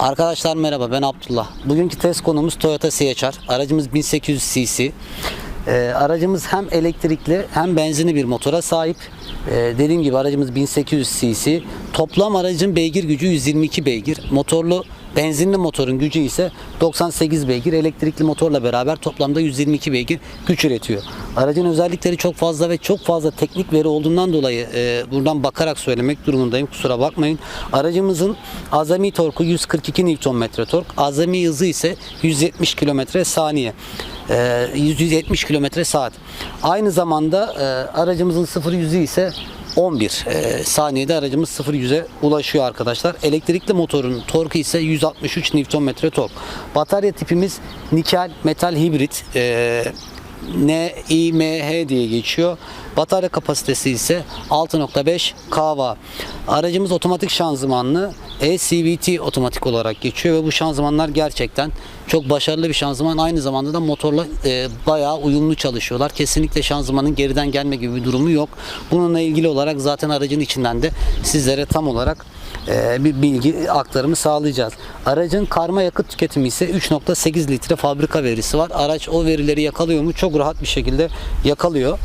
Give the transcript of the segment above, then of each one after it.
Arkadaşlar merhaba ben Abdullah. Bugünkü test konumuz Toyota CHR. Aracımız 1800 cc. Ee, aracımız hem elektrikli hem benzinli bir motora sahip. Ee, dediğim gibi aracımız 1800 cc. Toplam aracın beygir gücü 122 beygir. Motorlu benzinli motorun gücü ise 98 beygir. Elektrikli motorla beraber toplamda 122 beygir güç üretiyor. Aracın özellikleri çok fazla ve çok fazla teknik veri olduğundan dolayı e, buradan bakarak söylemek durumundayım. Kusura bakmayın. Aracımızın azami torku 142 Nm tork. Azami hızı ise 170 km saniye. E, 170 km saat. Aynı zamanda e, aracımızın 0 yüzü ise 11 e, saniyede aracımız 0 100'e ulaşıyor arkadaşlar. Elektrikli motorun torku ise 163 Nm tork. Batarya tipimiz nikel metal hibrit. E, NIMH diye geçiyor. Batarya kapasitesi ise 6.5 kW. Aracımız otomatik şanzımanlı ECVT otomatik olarak geçiyor ve bu şanzımanlar gerçekten çok başarılı bir şanzıman. Aynı zamanda da motorla e, bayağı uyumlu çalışıyorlar. Kesinlikle şanzımanın geriden gelme gibi bir durumu yok. Bununla ilgili olarak zaten aracın içinden de sizlere tam olarak e, bir bilgi aktarımı sağlayacağız. Aracın karma yakıt tüketimi ise 3.8 litre fabrika verisi var. Araç o verileri yakalıyor mu? Çok rahat bir şekilde yakalıyor.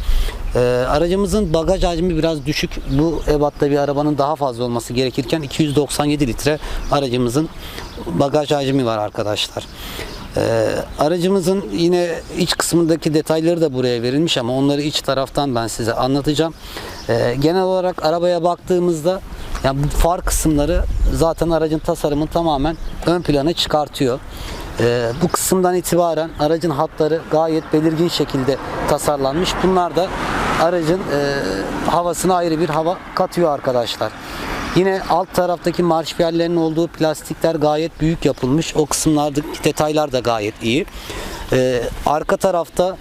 E, aracımızın bagaj hacmi biraz düşük. Bu ebatta bir arabanın daha fazla olması gerekirken 297 litre aracımızın bagaj hacmi var arkadaşlar. Ee, aracımızın yine iç kısmındaki detayları da buraya verilmiş ama onları iç taraftan ben size anlatacağım. Ee, genel olarak arabaya baktığımızda yani far kısımları zaten aracın tasarımını tamamen ön plana çıkartıyor. Ee, bu kısımdan itibaren aracın hatları gayet belirgin şekilde tasarlanmış. Bunlar da aracın e, havasına ayrı bir hava katıyor arkadaşlar. Yine alt taraftaki marşpiyerlerin olduğu plastikler gayet büyük yapılmış. O kısımlardaki detaylar da gayet iyi. Ee, arka tarafta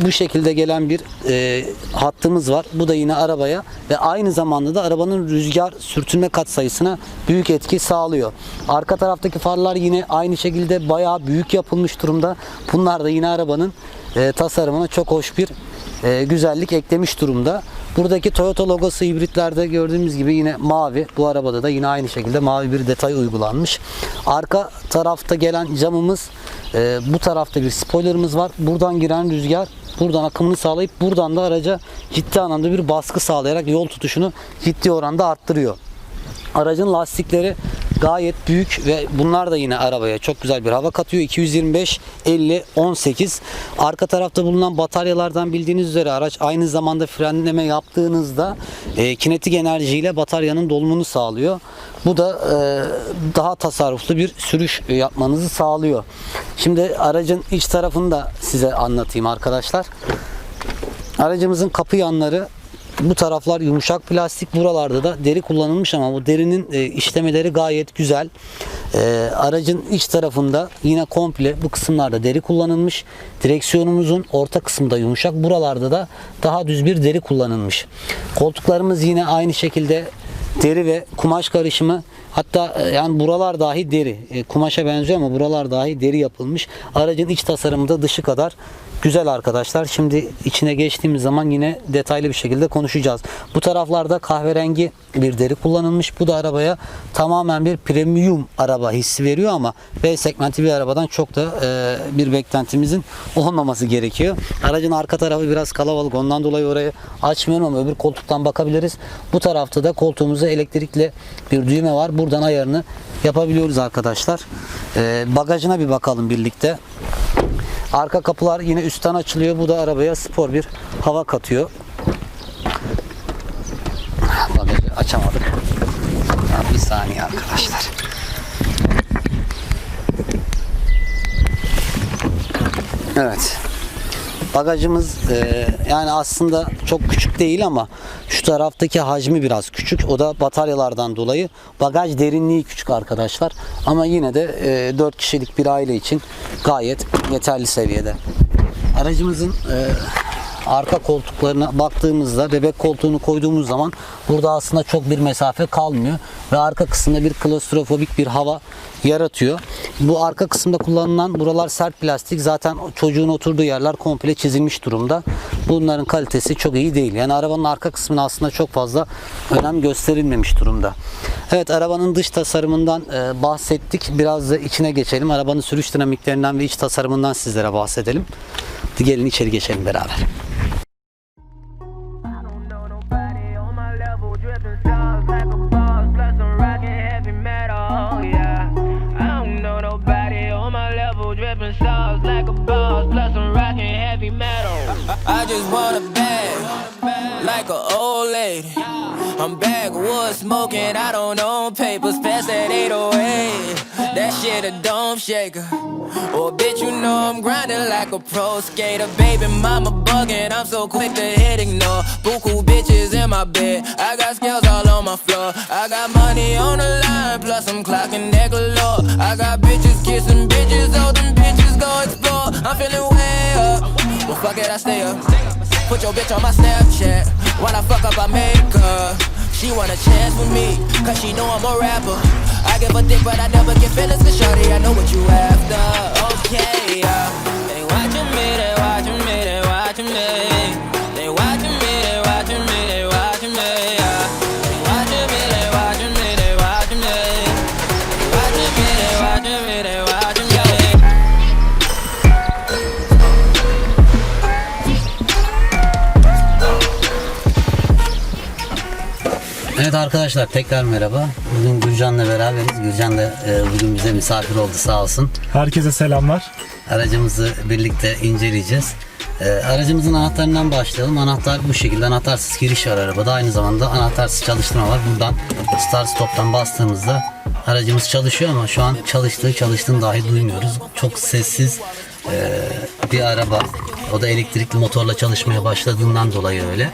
bu şekilde gelen bir e, hattımız var. Bu da yine arabaya ve aynı zamanda da arabanın rüzgar sürtünme katsayısına büyük etki sağlıyor. Arka taraftaki farlar yine aynı şekilde bayağı büyük yapılmış durumda. Bunlar da yine arabanın e, tasarımına çok hoş bir e, güzellik eklemiş durumda. Buradaki Toyota logosu hibritlerde gördüğümüz gibi yine mavi. Bu arabada da yine aynı şekilde mavi bir detay uygulanmış. Arka tarafta gelen camımız e, bu tarafta bir spoilerımız var. Buradan giren rüzgar buradan akımını sağlayıp buradan da araca ciddi anlamda bir baskı sağlayarak yol tutuşunu ciddi oranda arttırıyor. Aracın lastikleri gayet büyük ve bunlar da yine arabaya çok güzel bir hava katıyor. 225 50 18. Arka tarafta bulunan bataryalardan bildiğiniz üzere araç aynı zamanda frenleme yaptığınızda e, kinetik enerjiyle bataryanın dolumunu sağlıyor. Bu da e, daha tasarruflu bir sürüş yapmanızı sağlıyor. Şimdi aracın iç tarafını da size anlatayım arkadaşlar. Aracımızın kapı yanları bu taraflar yumuşak plastik. Buralarda da deri kullanılmış ama bu derinin e, işlemeleri gayet güzel. E, aracın iç tarafında yine komple bu kısımlarda deri kullanılmış. Direksiyonumuzun orta kısmında yumuşak. Buralarda da daha düz bir deri kullanılmış. Koltuklarımız yine aynı şekilde deri ve kumaş karışımı hatta e, yani buralar dahi deri. E, kumaşa benziyor ama buralar dahi deri yapılmış. Aracın iç tasarımı da dışı kadar güzel arkadaşlar. Şimdi içine geçtiğimiz zaman yine detaylı bir şekilde konuşacağız. Bu taraflarda kahverengi bir deri kullanılmış. Bu da arabaya tamamen bir premium araba hissi veriyor ama B segmenti bir arabadan çok da e, bir beklentimizin olmaması gerekiyor. Aracın arka tarafı biraz kalabalık ondan dolayı orayı açmıyorum ama öbür koltuktan bakabiliriz. Bu tarafta da koltuğumuzda elektrikli bir düğme var buradan ayarını yapabiliyoruz arkadaşlar. Ee, bagajına bir bakalım birlikte. Arka kapılar yine üstten açılıyor. Bu da arabaya spor bir hava katıyor. Bagajı açamadık. Bir saniye arkadaşlar. Evet. Bagajımız e, yani aslında çok küçük değil ama şu taraftaki hacmi biraz küçük. O da bataryalardan dolayı. Bagaj derinliği küçük arkadaşlar. Ama yine de e, 4 kişilik bir aile için gayet yeterli seviyede. Aracımızın e, arka koltuklarına baktığımızda bebek koltuğunu koyduğumuz zaman burada aslında çok bir mesafe kalmıyor ve arka kısımda bir klostrofobik bir hava yaratıyor. Bu arka kısımda kullanılan buralar sert plastik. Zaten çocuğun oturduğu yerler komple çizilmiş durumda. Bunların kalitesi çok iyi değil. Yani arabanın arka kısmına aslında çok fazla önem gösterilmemiş durumda. Evet arabanın dış tasarımından e, bahsettik. Biraz da içine geçelim. Arabanın sürüş dinamiklerinden ve iç tasarımından sizlere bahsedelim. Gelin içeri geçelim beraber. Just want a bag, like an old lady. I'm backwood smoking, I don't own papers, pass that 808. That shit a dome shaker. Oh, bitch, you know I'm grinding like a pro skater. Baby, mama bugging, I'm so quick to hit ignore. Buku bitches in my bed, I got scales all on my floor. I got money on the line, plus I'm clocking that galore. I got bitches kissing bitches, all them bitches go fuck it, I stay up. Put your bitch on my Snapchat. When I fuck up, I make her. She want a chance with me, cause she know I'm a rapper. I give a dick, but I never get feelings, cause shorty, I know what you after. Okay, yeah. They watching me, they arkadaşlar tekrar merhaba. Bugün Gürcan'la beraberiz. Gürcan da e, bugün bize misafir oldu sağ olsun. Herkese selamlar. Aracımızı birlikte inceleyeceğiz. E, aracımızın anahtarından başlayalım. Anahtar bu şekilde. Anahtarsız giriş var arabada. Aynı zamanda anahtarsız çalıştırma var. Buradan start stop'tan bastığımızda aracımız çalışıyor ama şu an çalıştığı çalıştığını dahi duymuyoruz. Çok sessiz e, bir araba. O da elektrikli motorla çalışmaya başladığından dolayı öyle.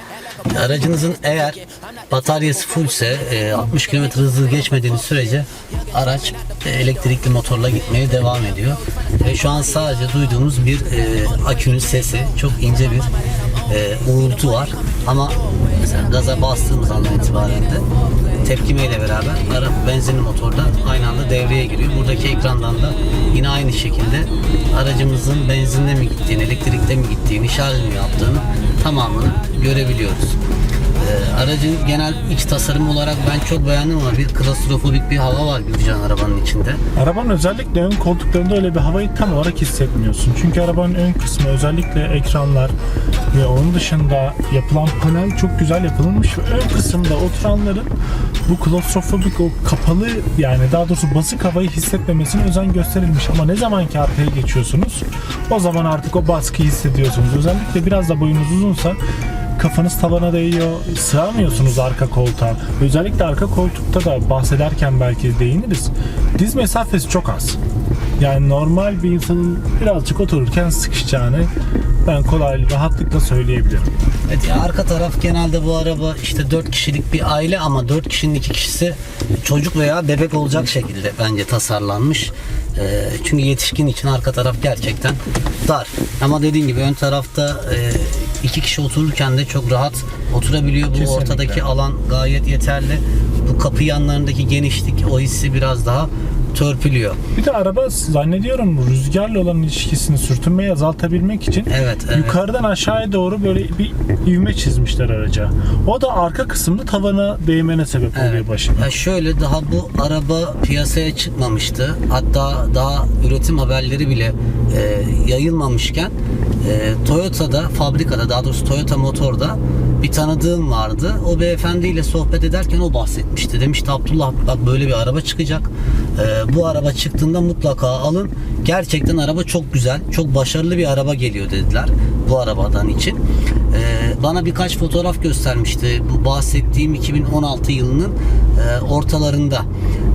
Aracınızın eğer bataryası fullse e, 60 km hızı geçmediğiniz sürece araç e, elektrikli motorla gitmeye devam ediyor. Ve şu an sadece duyduğumuz bir e, akünün sesi çok ince bir e, uğultu var. Ama mesela gaza bastığımız andan itibaren de tepkimeyle beraber ara benzinli motorla aynı anda devreye giriyor. Buradaki ekrandan da yine aynı şekilde aracımızın benzinle mi gittiğini, elektrikle mi gittiğini, şarj mı yaptığını tamamını görebiliyoruz. Ee, aracın genel iç tasarımı olarak ben çok beğendim ama bir klostrofobik bir hava var Gülcan arabanın içinde. Arabanın özellikle ön koltuklarında öyle bir havayı tam olarak hissetmiyorsun. Çünkü arabanın ön kısmı özellikle ekranlar ve onun dışında yapılan panel çok güzel yapılmış ve ön kısımda oturanların bu klostrofobik o kapalı yani daha doğrusu basık havayı hissetmemesine özen gösterilmiş. Ama ne zaman ki arkaya geçiyorsunuz o zaman artık o baskıyı hissediyorsunuz. Özellikle biraz da boyunuz uzunsa kafanız tavana değiyor, sığamıyorsunuz arka koltuğa. Özellikle arka koltukta da bahsederken belki değiniriz. Diz mesafesi çok az. Yani normal bir insanın birazcık otururken sıkışacağını ben kolay rahatlıkla söyleyebilirim. Evet ya arka taraf genelde bu araba işte 4 kişilik bir aile ama 4 kişinin 2 kişisi çocuk veya bebek olacak şekilde bence tasarlanmış. Ee, çünkü yetişkin için arka taraf gerçekten dar. Ama dediğim gibi ön tarafta e, iki kişi otururken de çok rahat oturabiliyor. Bu Kesinlikle. ortadaki alan gayet yeterli. Bu kapı yanlarındaki genişlik o hissi biraz daha törpülüyor. Bir de araba zannediyorum rüzgarla olan ilişkisini sürtünmeyi azaltabilmek için Evet, evet. yukarıdan aşağıya doğru böyle bir ivme çizmişler araca. O da arka kısımda tavana değmene sebep oluyor Evet. başına. Ya şöyle daha bu araba piyasaya çıkmamıştı. Hatta daha üretim haberleri bile e, yayılmamışken e, Toyota'da fabrikada daha doğrusu Toyota Motor'da bir tanıdığım vardı. O beyefendiyle sohbet ederken o bahsetmişti. Demişti Abdullah bak böyle bir araba çıkacak. E, bu araba çıktığında mutlaka alın. Gerçekten araba çok güzel. Çok başarılı bir araba geliyor dediler bu arabadan için. E, bana birkaç fotoğraf göstermişti. Bu bahsettiğim 2016 yılının e, ortalarında.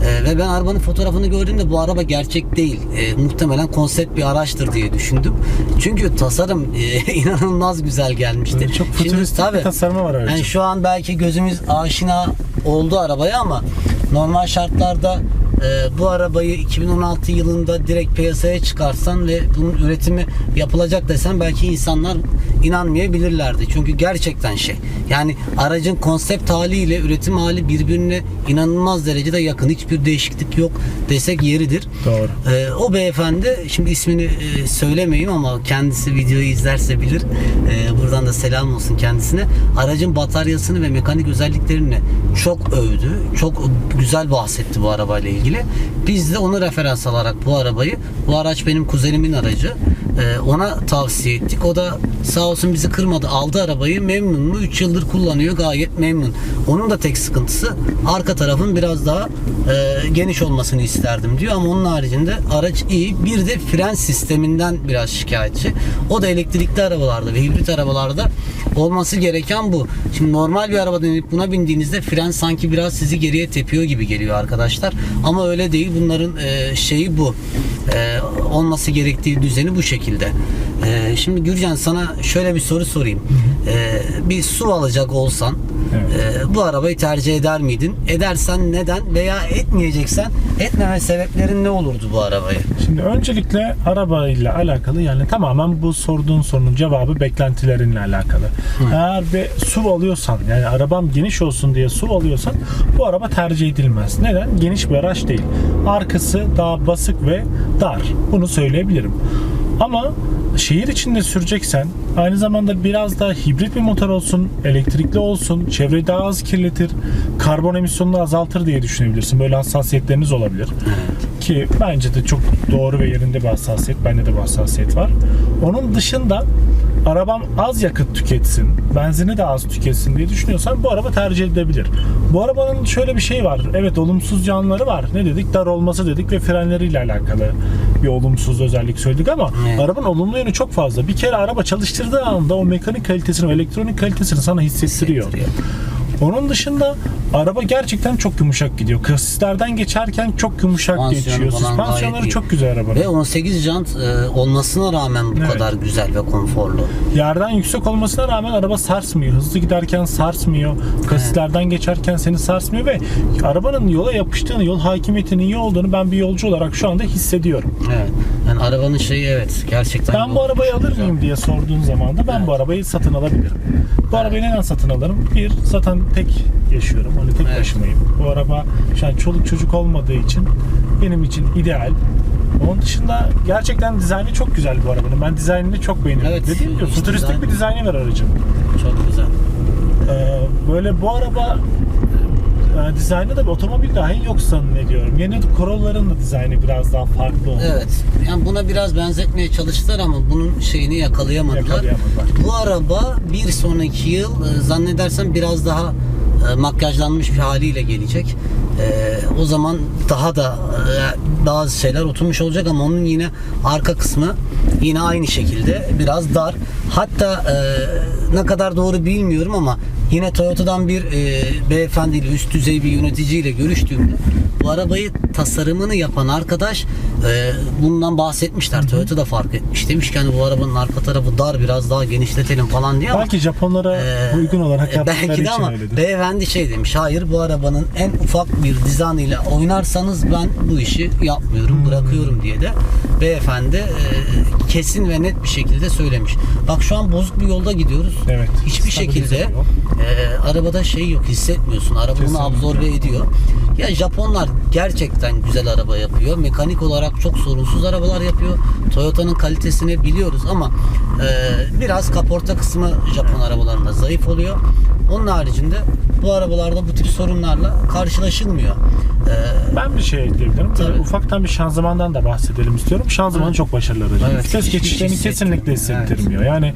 E, ve ben arabanın fotoğrafını gördüğümde bu araba gerçek değil. E, muhtemelen konsept bir araçtır diye düşündüm. Çünkü tasarım e, inanılmaz güzel gelmişti. Çok fütüristik bir tasarımı var aracın. Yani şu an belki gözümüz aşina oldu arabaya ama normal şartlarda e, bu arabayı 2016 yılında direkt piyasaya çıkarsan ve bunun üretimi yapılacak desen belki insanlar inanmayabilirlerdi. Çünkü gerçekten şey. Yani aracın konsept haliyle üretim hali birbirine inanılmaz derecede yakın. Hiçbir değişiklik yok desek yeridir. Doğru. Ee, o beyefendi şimdi ismini e, söylemeyeyim ama kendisi videoyu izlerse bilir. Ee, buradan da selam olsun kendisine. Aracın bataryasını ve mekanik özelliklerini çok övdü. Çok güzel bahsetti bu arabayla ilgili. Biz de onu referans alarak bu arabayı bu araç benim kuzenimin aracı. Ee, ona tavsiye ettik. O da sağ olsun bizi kırmadı. Aldı arabayı memnun mu? 3 yıldır kullanıyor. Gayet memnun. Onun da tek sıkıntısı arka tarafın biraz daha e, geniş olmasını isterdim diyor ama onun haricinde araç iyi. Bir de fren sisteminden biraz şikayetçi. O da elektrikli arabalarda ve hibrit arabalarda olması gereken bu. Şimdi normal bir arabadan inip buna bindiğinizde fren sanki biraz sizi geriye tepiyor gibi geliyor arkadaşlar. Ama öyle değil. Bunların e, şeyi bu. E, olması gerektiği düzeni bu şekilde. E, şimdi Gürcan sana şöyle bir soru sorayım. E, bir su alacak olsan Evet. ee, bu arabayı tercih eder miydin? Edersen neden veya etmeyeceksen etmeme sebeplerin ne olurdu bu arabayı? Şimdi öncelikle arabayla alakalı yani tamamen bu sorduğun sorunun cevabı beklentilerinle alakalı. Eğer bir SUV alıyorsan yani arabam geniş olsun diye SUV alıyorsan bu araba tercih edilmez. Neden? Geniş bir araç değil. Arkası daha basık ve dar. Bunu söyleyebilirim. Ama şehir içinde süreceksen aynı zamanda biraz daha hibrit bir motor olsun, elektrikli olsun, çevreyi daha az kirletir, karbon emisyonunu azaltır diye düşünebilirsin. Böyle hassasiyetleriniz olabilir. Ki bence de çok doğru ve yerinde bir hassasiyet. Bende de bu hassasiyet var. Onun dışında arabam az yakıt tüketsin, benzini de az tüketsin diye düşünüyorsan bu araba tercih edilebilir. Bu arabanın şöyle bir şey var. Evet olumsuz yanları var. Ne dedik? Dar olması dedik ve frenleriyle alakalı bir olumsuz özellik söyledik ama Evet. arabanın olumlu yönü çok fazla. Bir kere araba çalıştırdığı anda o mekanik kalitesini ve elektronik kalitesini sana hissettiriyor. Hissettiriyor. Onun dışında araba gerçekten çok yumuşak gidiyor. Kasislerden geçerken çok yumuşak Süspansiyonu geçiyor. falan gayet Süspansiyonları iyi. çok güzel arabanın. Ve 18 jant e, olmasına rağmen bu Evet. kadar güzel ve konforlu. Yerden yüksek olmasına rağmen araba sarsmıyor. Hızlı giderken sarsmıyor. Kasislerden geçerken seni sarsmıyor ve arabanın yola yapıştığını, yol hakimiyetinin iyi olduğunu ben bir yolcu olarak şu anda hissediyorum. Evet. Yani arabanın şeyi evet gerçekten Ben bu arabayı alır mıyım diye sorduğun zaman da ben bu arabayı satın alabilirim. Bu arabayı neden satın alırım? Bir, zaten tek yaşıyorum. Hani tek Evet. başımayım. Bu araba şu an çoluk çocuk olmadığı için benim için ideal. Onun dışında gerçekten dizaynı çok güzel bu arabanın. Ben dizaynını çok beğeniyorum. Evet, Dediğim gibi işte fütüristik dizayn- bir dizaynı var aracın. çok güzel. Ee, böyle bu araba e, dizaynı da bir otomobil dahi yok zannediyorum. Yeni Corolla'ların da dizaynı biraz daha farklı oldu. Evet. Yani buna biraz benzetmeye çalıştılar ama bunun şeyini yakalayamadılar. Yakalayamadılar. Bu araba bir sonraki yıl e, zannedersem biraz daha e, makyajlanmış bir haliyle gelecek. E, o zaman daha da e, bazı şeyler oturmuş olacak ama onun yine arka kısmı yine aynı şekilde biraz dar. Hatta e, ne kadar doğru bilmiyorum ama yine Toyota'dan bir e, beyefendiyle üst düzey bir yöneticiyle görüştüğümde bu arabayı tasarımını yapan arkadaş e, bundan bahsetmişler. Toyota da fark etmiş. Demiş ki hani bu arabanın arka tarafı dar biraz daha genişletelim falan diye ama Belki Japonlara e, uygun olarak e, yaptıkları belki de için ama öyledir. beyefendi şey demiş. Hayır bu arabanın en ufak bir dizaynıyla oynarsanız ben bu işi yapmıyorum, bırakıyorum diye de beyefendi e, kesin ve net bir şekilde söylemiş. Bak şu an bozuk bir yolda gidiyoruz. Evet. Hiçbir Stabilize şekilde yol. e, arabada şey yok hissetmiyorsun. Araba bunu Kesinlikle. absorbe ediyor. Ya Japonlar gerçekten güzel araba yapıyor. Mekanik olarak çok sorunsuz arabalar yapıyor. Toyota'nın kalitesini biliyoruz ama e, biraz kaporta kısmı Japon arabalarında zayıf oluyor. Onun haricinde bu arabalarda bu tip sorunlarla karşılaşılmıyor. E, Ben bir şey ekleyebilirim. Böyle Tabii. ufaktan bir şanzımandan da bahsedelim istiyorum. Şanzımanı Evet. çok başarılı aracın. Evet, Vites hiç geçişlerini kesinlikle hissettirmiyor. hissettirmiyor. Yani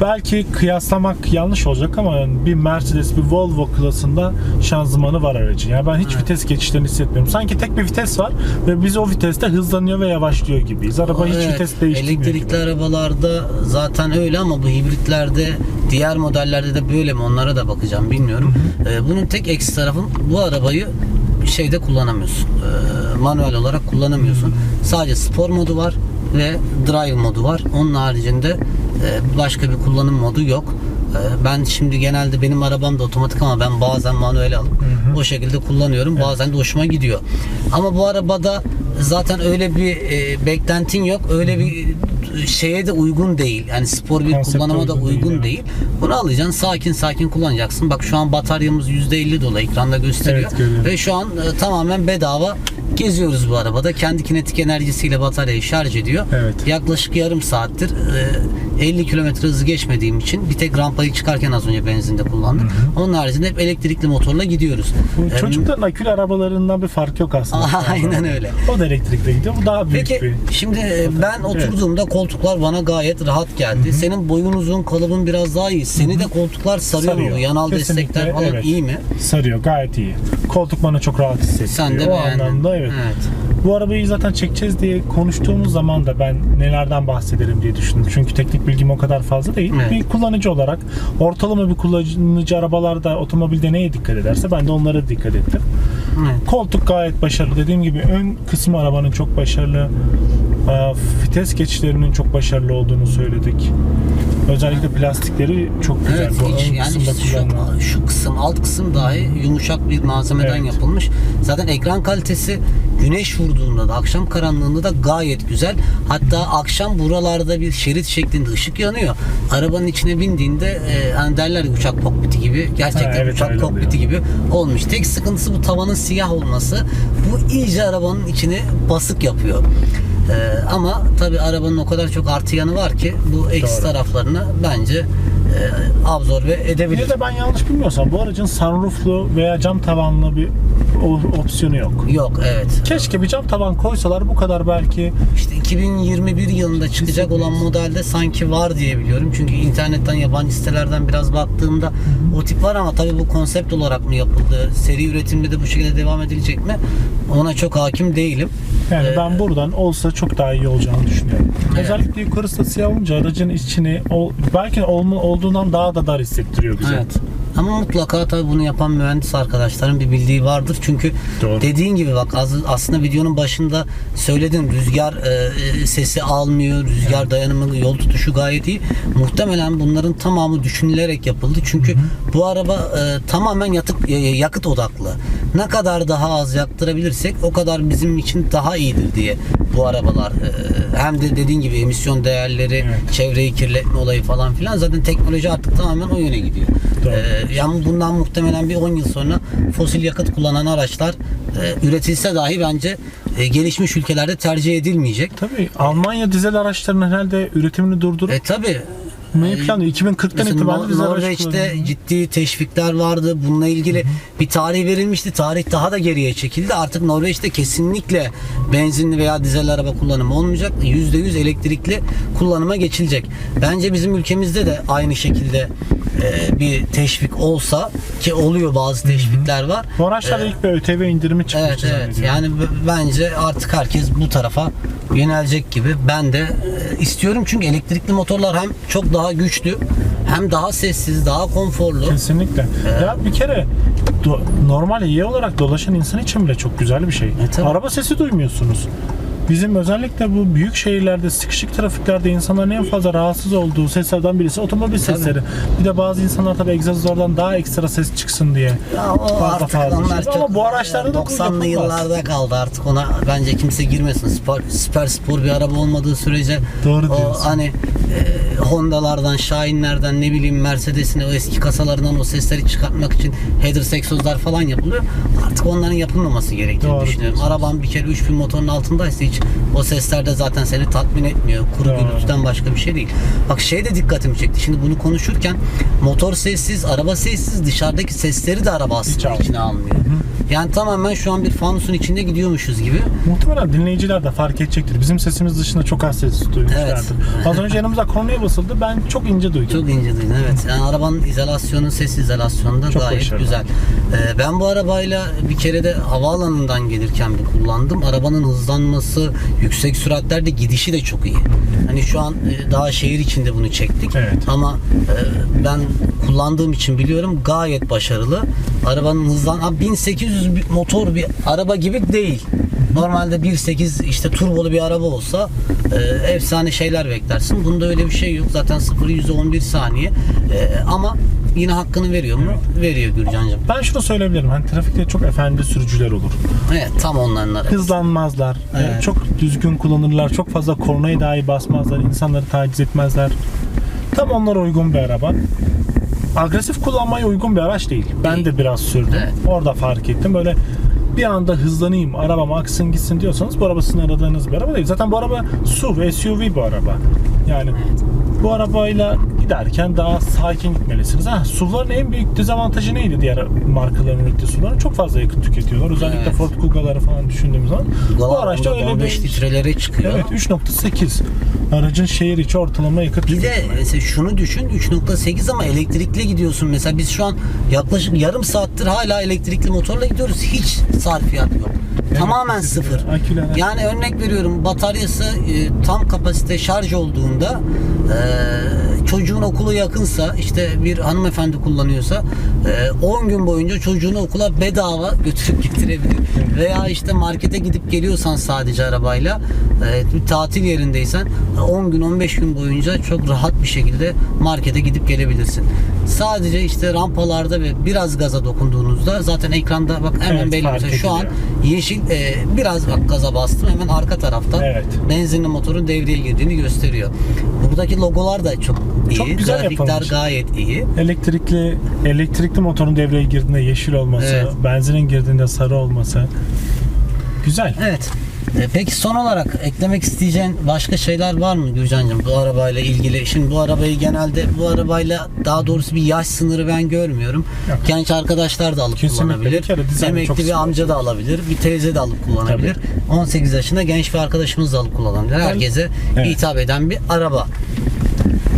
belki kıyaslamak yanlış olacak ama bir Mercedes, bir Volvo klasında şanzımanı var aracın. Yani ben hiç vites geçişlerini hissetmiyorum. Sanki tek bir vites var ve biz o viteste hızlanıyor ve yavaşlıyor gibiyiz. Araba hiç Evet, vites değiştirmiyor. Elektrikli gibi. arabalarda zaten öyle ama bu hibritlerde diğer modellerde de böyle mi onlara da bakacağım bilmiyorum. Ee, bunun tek eksi tarafı bu arabayı şeyde kullanamıyorsun. Ee, manuel olarak kullanamıyorsun. Sadece spor modu var ve drive modu var. Onun haricinde başka bir kullanım modu yok. Ee, Ben şimdi genelde benim arabam da otomatik ama ben bazen manuel alıp o şekilde kullanıyorum. Bazen de hoşuma gidiyor. Ama bu arabada zaten öyle bir e, beklentin yok. Öyle bir şeye de uygun değil. Yani spor bir Konsepte kullanıma da uygun değil, uygun evet. değil. Bunu alacaksın sakin sakin kullanacaksın. Bak şu an bataryamız %50 dolu ekranda gösteriyor. Evet, görüyorum. Ve şu an e, tamamen bedava geziyoruz bu arabada. Kendi kinetik enerjisiyle bataryayı şarj ediyor. Evet. Yaklaşık yarım saattir e, 50 kilometre hızı geçmediğim için bir tek rampayı çıkarken az önce benzinde kullandım. Onun haricinde hep elektrikli motorla gidiyoruz. Bu E, çocukların akülü arabalarından bir fark yok aslında. Aynen öyle. O da elektrikle gidiyor. Bu daha büyük Peki bir. şimdi e, ben oturduğumda koltuklar bana gayet rahat geldi. Senin boyun uzun, kalıbın biraz daha iyi. Seni de koltuklar sarıyor, Sarıyor. mu? Yanal Kesinlikle, destekler falan evet. iyi mi? Sarıyor gayet iyi. Koltuk bana çok rahat hissettiriyor. Sen de o beğendin. anlamda evet. Evet. Bu arabayı zaten çekeceğiz diye konuştuğumuz zaman da ben nelerden bahsederim diye düşündüm. Çünkü teknik bilgim o kadar fazla değil. Evet. Bir kullanıcı olarak ortalama bir kullanıcı arabalarda otomobilde neye dikkat ederse ben de onlara dikkat ettim. Evet. Koltuk gayet başarılı. Dediğim gibi ön kısmı arabanın çok başarılı. Ee, Vites geçişlerinin çok başarılı olduğunu söyledik. Özellikle plastikleri çok güzel. Evet, Bu hiç ön yani kısımda kullanılan. şu, şu kısım alt kısım dahi yumuşak bir malzemeden Evet. yapılmış. Zaten ekran kalitesi güneş vurduğunda da akşam karanlığında da gayet güzel. Hatta akşam buralarda bir şerit şeklinde ışık yanıyor. Arabanın içine bindiğinde e, hani derler ya uçak kokpiti gibi gerçekten Ha, evet, uçak öyle kokpiti gibi olmuş. Tek sıkıntısı bu tavanın siyah olması. Bu iyice arabanın içini basık yapıyor. E, ama tabi arabanın o kadar çok artı yanı var ki bu eksi Doğru. taraflarını bence e, absorbe edebilir. Bir de ben yanlış bilmiyorsam bu aracın sunrooflu veya cam tavanlı bir o- opsiyonu yok. Yok evet. Keşke bir cam tavan koysalar bu kadar belki İşte 2021 yılında çıkacak olan modelde sanki var diye biliyorum. Çünkü internetten yabancı sitelerden biraz baktığımda o tip var ama tabii bu konsept olarak mı yapıldı? Seri üretimde de bu şekilde devam edilecek mi? Ona çok hakim değilim. Yani Ee, ben buradan olsa çok daha iyi olacağını düşünüyorum. Evet. Özellikle yukarısı siyah olunca aracın içini ol- belki olma, olduğundan daha da dar hissettiriyor bize. Evet. Ama mutlaka tabii bunu yapan mühendis arkadaşların bir bildiği vardır. Çünkü Doğru. dediğin gibi bak az- aslında videonun başında söyledin rüzgar e, e, sesi almıyor, rüzgar dayanımı, yol tutuşu gayet iyi. Muhtemelen bunların tamamı düşünülerek yapıldı. Çünkü bu araba e, tamamen yatık, e, yakıt odaklı. Ne kadar daha az yaktırabilirsek o kadar bizim için daha iyidir diye bu arabalar. e, hem de dediğin gibi emisyon değerleri, Evet. çevreyi kirletme olayı falan filan zaten teknoloji artık tamamen o yöne gidiyor. Doğru. Ee, yani bundan muhtemelen bir 10 yıl sonra fosil yakıt kullanan araçlar e, üretilse dahi bence e, gelişmiş ülkelerde tercih edilmeyecek. Tabii Almanya dizel araçlarının herhalde üretimini durdurup E tabi Neyi planlıyor? 2040'tan Mesela itibaren araç Norveç'te ciddi teşvikler vardı. Bununla ilgili bir tarih verilmişti. Tarih daha da geriye çekildi. Artık Norveç'te kesinlikle benzinli veya dizel araba kullanımı olmayacak. %100 elektrikli kullanıma geçilecek. Bence bizim ülkemizde de aynı şekilde e, bir teşvik olsa ki oluyor bazı teşvikler var. Bu araçlarda ilk bir ÖTV indirimi Evet çıkmıştı evet zannediyorum. yani b- bence artık herkes bu tarafa yönelecek gibi. Ben de e, istiyorum çünkü elektrikli motorlar hem çok daha güçlü hem daha sessiz, daha konforlu. Kesinlikle. Ya bir kere do- normal iyi olarak dolaşan insan için bile çok güzel bir şey. E, tabii. Araba sesi duymuyorsunuz. Bizim özellikle bu büyük şehirlerde, sıkışık trafiklerde insanların en fazla rahatsız olduğu seslerden birisi otomobil sesleri. Bir de bazı insanlar tabii egzozlardan daha ekstra ses çıksın diye. Ya o artık fazla onlar çok Ama bu araçlarda da bu 90'lı yapılmaz. yıllarda kaldı artık ona bence kimse girmesin. Süper, süper spor bir araba olmadığı sürece Doğru o diyorsun. hani e, Honda'lardan, Shine'lerden ne bileyim Mercedes'in o eski kasalarından o sesleri çıkartmak için header egzozlar falan yapılıyor. Artık onların yapılmaması gerektiğini Doğru düşünüyorum. Araban bir kere 3000 motorun altındaysa hiç o sesler de zaten seni tatmin etmiyor. Kuru gürültüden başka bir şey değil. Bak şey de dikkatimi çekti. Şimdi bunu konuşurken motor sessiz, araba sessiz, dışarıdaki sesleri de araba aslında içine almıyor. Yani tamamen şu an bir fanusun içinde gidiyormuşuz gibi. Muhtemelen dinleyiciler de fark edecektir. Bizim sesimiz dışında çok az ses duymuşlardır. Evet. Az önce yanımıza konuya basıldı. Ben çok ince duydum. Çok ince duydun evet. Yani arabanın izolasyonu, ses izolasyonu da Çok gayet başarılı. güzel. Ee, ben bu arabayla bir kere de havaalanından gelirken bir kullandım. Arabanın hızlanması, yüksek süratlerde gidişi de çok iyi. Hani şu an e, daha şehir içinde bunu çektik. Evet. Ama e, ben kullandığım için biliyorum gayet başarılı. Arabanın hızlan ha, 1800 bir motor bir araba gibi değil. Normalde 1.8 işte turbolu bir araba olsa e, efsane şeyler beklersin. Bunda öyle bir şey yok. Zaten 0 100'e 11 saniye. E, ama yine hakkını veriyor mu? Veriyor Gürcan'cığım. Ben şunu söyleyebilirim. Hani trafikte çok efendi sürücüler olur. Evet tam arabası. Hızlanmazlar. e, Evet. Çok düzgün kullanırlar. Çok fazla kornayı dahi basmazlar. insanları taciz etmezler. Tam onlara uygun bir araba. Agresif kullanmaya uygun bir araç değil. Ben de biraz sürdüm. Evet. Orada fark ettim. Böyle bir anda hızlanayım, arabam aksın gitsin diyorsanız bu araba sizin aradığınız bir araba değil. Zaten bu araba SUV, SUV bu araba. Yani bu arabayla giderken daha sakin gitmelisiniz. Ha, SUV'ların en büyük dezavantajı neydi diğer markaların ürettiği SUV'ların? Çok fazla yakıt tüketiyorlar. Özellikle Evet. Ford Kugaları falan düşündüğümüz zaman. Bu araçta öyle 15 bir... litrelere çıkıyor. Evet 3.8 aracın şehir içi ortalama yakıt Bir de mesela şunu düşün 3.8 ama elektrikli gidiyorsun. Mesela biz şu an yaklaşık yarım saattir hala elektrikli motorla gidiyoruz. Hiç sarfiyat yok. Tamamen sıfır. Aküler- Yani örnek veriyorum bataryası e, tam kapasite şarj olduğunda e, çocuğun okulu yakınsa işte bir hanımefendi kullanıyorsa e, 10 gün boyunca çocuğunu okula bedava götürüp getirebilir. Veya işte markete gidip geliyorsan sadece arabayla e, bir tatil yerindeysen e, 10 gün 15 gün boyunca çok rahat bir şekilde markete gidip gelebilirsin. Sadece işte rampalarda ve biraz gaza dokunduğunuzda zaten ekranda bak hemen Evet, belli mesela şu an. Yeşil e, biraz bak gaza bastım hemen arka taraftan Evet. benzinli motorun devreye girdiğini gösteriyor. Buradaki logolar da çok iyi. Çok güzel Grafikler yapılmış. gayet iyi. Elektrikli elektrikli motorun devreye girdiğinde yeşil olması, Evet. benzinin girdiğinde sarı olması. Güzel. Evet. E, Peki son olarak eklemek isteyeceğin başka şeyler var mı Gürcan'cığım bu arabayla ilgili? Şimdi bu arabayı genelde bu arabayla daha doğrusu bir yaş sınırı ben görmüyorum. Yok. Genç arkadaşlar da alıp Kesinlikle. kullanabilir. Bir kere Emekli çok bir amca da alabilir. Bir teyze de alıp kullanabilir. 18 yaşında genç bir arkadaşımız da alıp kullanabilir. Herkese Evet. hitap eden bir araba.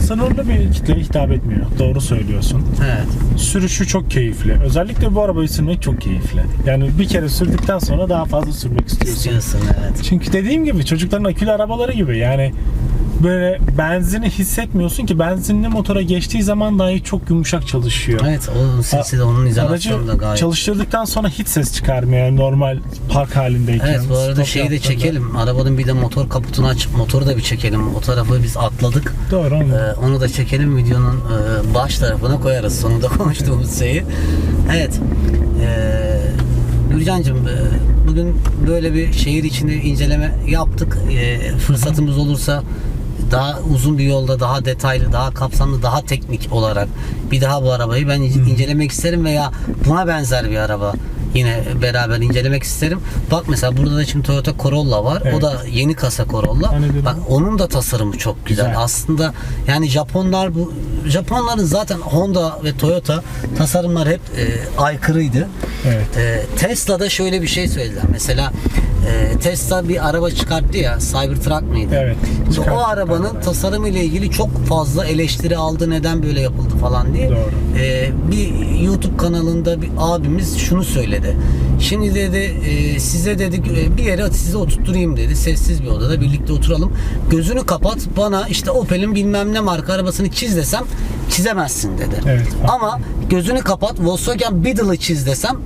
Sınırlı bir kitleye hitap etmiyor. Doğru söylüyorsun. Evet. Sürüşü çok keyifli. Özellikle bu arabayı sürmek çok keyifli. Yani bir kere sürdükten sonra daha fazla sürmek istiyorsun. İstiyorsun evet. Çünkü dediğim gibi çocukların akülü arabaları gibi yani böyle benzini hissetmiyorsun ki benzinli motora geçtiği zaman dahi çok yumuşak çalışıyor. Evet onun sesi de onun izolasyonu da gayet. çalıştırdıktan sonra hiç ses çıkarmıyor yani normal park halindeyken. Evet bu arada şeyi de çekelim. Arabanın bir de motor kaputunu açıp motoru da bir çekelim. O tarafı biz atladık. Doğru. Ee, onu da çekelim videonun e, baş tarafına koyarız sonunda konuştuğumuz şeyi. Evet. Ee, Gürcan'cığım e, bugün böyle bir şehir içinde inceleme yaptık. Ee, fırsatımız olursa daha uzun bir yolda daha detaylı, daha kapsamlı, daha teknik olarak bir daha bu arabayı ben ince- incelemek isterim veya buna benzer bir araba yine beraber incelemek isterim. Bak mesela burada da şimdi Toyota Corolla var. O Evet. da yeni kasa Corolla. Dedim. Bak onun da tasarımı çok güzel. Güzel. Aslında yani Japonlar bu Japonların zaten Honda ve Toyota tasarımlar hep e, aykırıydı. Evet. E, Tesla'da şöyle bir şey söylediler. Mesela e, Tesla bir araba çıkarttı ya Cybertruck mıydı? Evet, Şimdi o arabanın tasarımı ile ilgili çok fazla eleştiri aldı. Neden böyle yapıldı falan diye. Doğru. E, bir YouTube kanalında bir abimiz şunu söyledi. Şimdi dedi e, size dedik e, bir yere size oturtturayım dedi. Sessiz bir odada birlikte oturalım. Gözünü kapat bana işte Opel'in bilmem ne marka arabasını çiz desem çizemezsin dedi. Evet. Ama gözünü kapat Volkswagen Beetle'ı çiz desem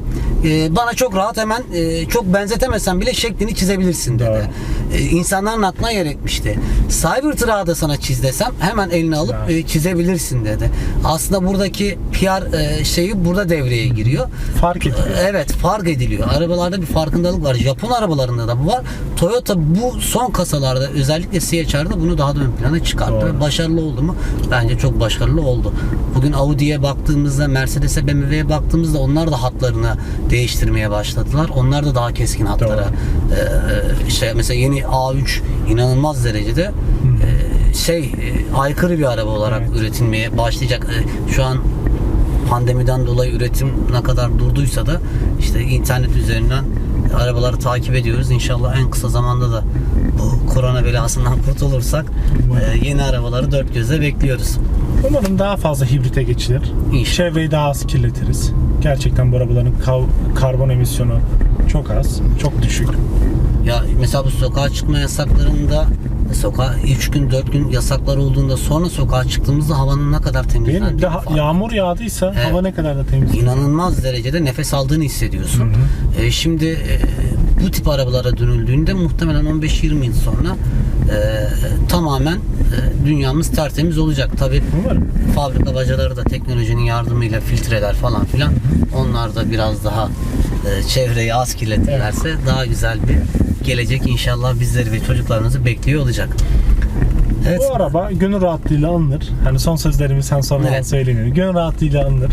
e, bana çok rahat hemen e, çok benzetemesen bile şeklini çizebilirsin dedi. Doğru. E, insanların aklına yer etmişti. Cybertruck'ı da sana çiz desem hemen eline alıp Güzel. e, çizebilirsin dedi. Aslında buradaki PR e, şeyi burada devreye giriyor. Fark ediliyor. Evet fark ediliyor. Arabalarda bir farkındalık var. Japon arabalarında da bu var. Toyota bu son kasalarda özellikle CHR'da bunu daha da ön plana çıkarttı. Doğru. Başarılı oldu mu? Bence çok başarılı oldu. Bugün Audi'ye baktığımızda, Mercedes'e, BMW'ye baktığımızda onlar da hatlarını değiştirmeye başladılar. Onlar da daha keskin hatlara e, şey mesela yeni A3 inanılmaz derecede e, şey e, aykırı bir araba olarak Evet. üretilmeye başlayacak. Şu an pandemiden dolayı üretim ne kadar durduysa da işte internet üzerinden arabaları takip ediyoruz. İnşallah en kısa zamanda da bu korona belasından kurtulursak e, yeni arabaları dört gözle bekliyoruz. Umarım daha fazla hibrite geçilir. İnşallah. Çevreyi daha az kirletiriz. Gerçekten bu arabaların karbon emisyonu çok az, çok düşük. Ya mesela bu sokağa çıkma yasaklarında sokağa 3 gün 4 gün yasaklar olduğunda sonra sokağa çıktığımızda havanın ne kadar Değil mi? temizlendiğini Bir de ha- fark yağmur yağdıysa Evet. hava ne kadar da temiz. inanılmaz derecede nefes aldığını hissediyorsun. E, şimdi e, bu tip arabalara dönüldüğünde muhtemelen 15-20 yıl sonra e, tamamen e, dünyamız tertemiz olacak. Tabii Umarım. fabrika bacaları da teknolojinin yardımıyla filtreler falan filan onlar da biraz daha e, çevreyi az kirletirlerse daha güzel bir gelecek inşallah bizleri ve çocuklarımızı bekliyor olacak. Evet. Bu araba gönül rahatlığıyla alınır. Hani son sözlerimi sen sormadan Evet. söyleyeyim. Gönül rahatlığıyla alınır.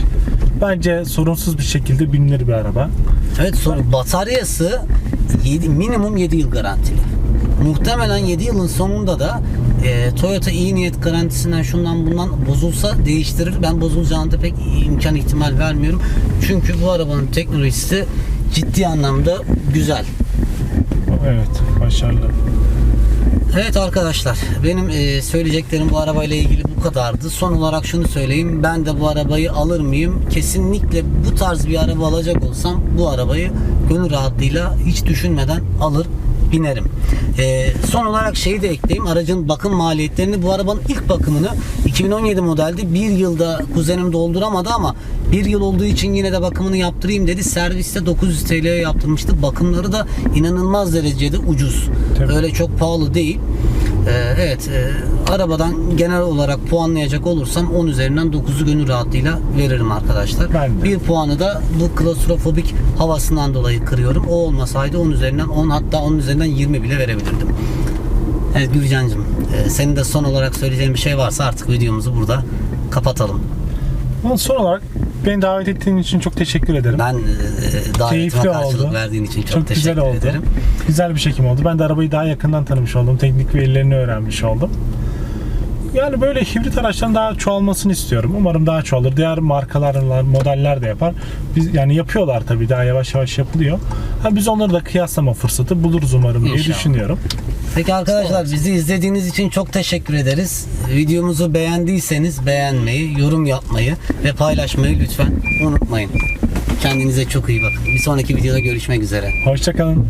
Bence sorunsuz bir şekilde binilir bir araba. Evet sonra bataryası yedi- minimum 7 yıl garantili. Muhtemelen 7 yılın sonunda da e, Toyota iyi niyet garantisinden şundan bundan bozulsa değiştirir. Ben bozulacağını da pek imkan ihtimal vermiyorum. Çünkü bu arabanın teknolojisi ciddi anlamda güzel. Evet, başarılı. Evet arkadaşlar benim e, söyleyeceklerim bu arabayla ilgili bu kadardı. Son olarak şunu söyleyeyim. Ben de bu arabayı alır mıyım? Kesinlikle bu tarz bir araba alacak olsam bu arabayı gönül rahatlığıyla hiç düşünmeden alır binerim. E, son olarak şeyi de ekleyeyim. Aracın bakım maliyetlerini bu arabanın ilk bakımını 2017 modeldi. Bir yılda kuzenim dolduramadı ama bir yıl olduğu için yine de bakımını yaptırayım dedi. Serviste 900 TL'ye yaptırmıştı. Bakımları da inanılmaz derecede ucuz. Tabii. Öyle çok pahalı değil. Ee, evet, e, arabadan genel olarak puanlayacak olursam 10 üzerinden 9'u gönül rahatlığıyla veririm arkadaşlar. Ben de. Bir puanı da bu klostrofobik havasından dolayı kırıyorum. O olmasaydı 10 üzerinden 10 hatta 10 üzerinden 20 bile verebilirdim. Evet Gülcan'cığım, e, senin de son olarak söyleyeceğin bir şey varsa artık videomuzu burada kapatalım. Son olarak beni davet ettiğin için çok teşekkür ederim. Ben e, davetime Keyifli karşılık oldu. verdiğin için çok, Çok teşekkür güzel oldu. ederim. Güzel bir çekim oldu. Ben de arabayı daha yakından tanımış oldum. Teknik verilerini öğrenmiş oldum. Yani böyle hibrit araçların daha çoğalmasını istiyorum. Umarım daha çoğalır. Diğer markalar, modeller de yapar. Biz yani yapıyorlar tabii daha yavaş yavaş yapılıyor. Ha, biz onları da kıyaslama fırsatı buluruz umarım diye İnşallah. düşünüyorum. Peki arkadaşlar bizi izlediğiniz için çok teşekkür ederiz. Videomuzu beğendiyseniz beğenmeyi, yorum yapmayı ve paylaşmayı lütfen unutmayın. Kendinize çok iyi bakın. Bir sonraki videoda görüşmek üzere. Hoşçakalın.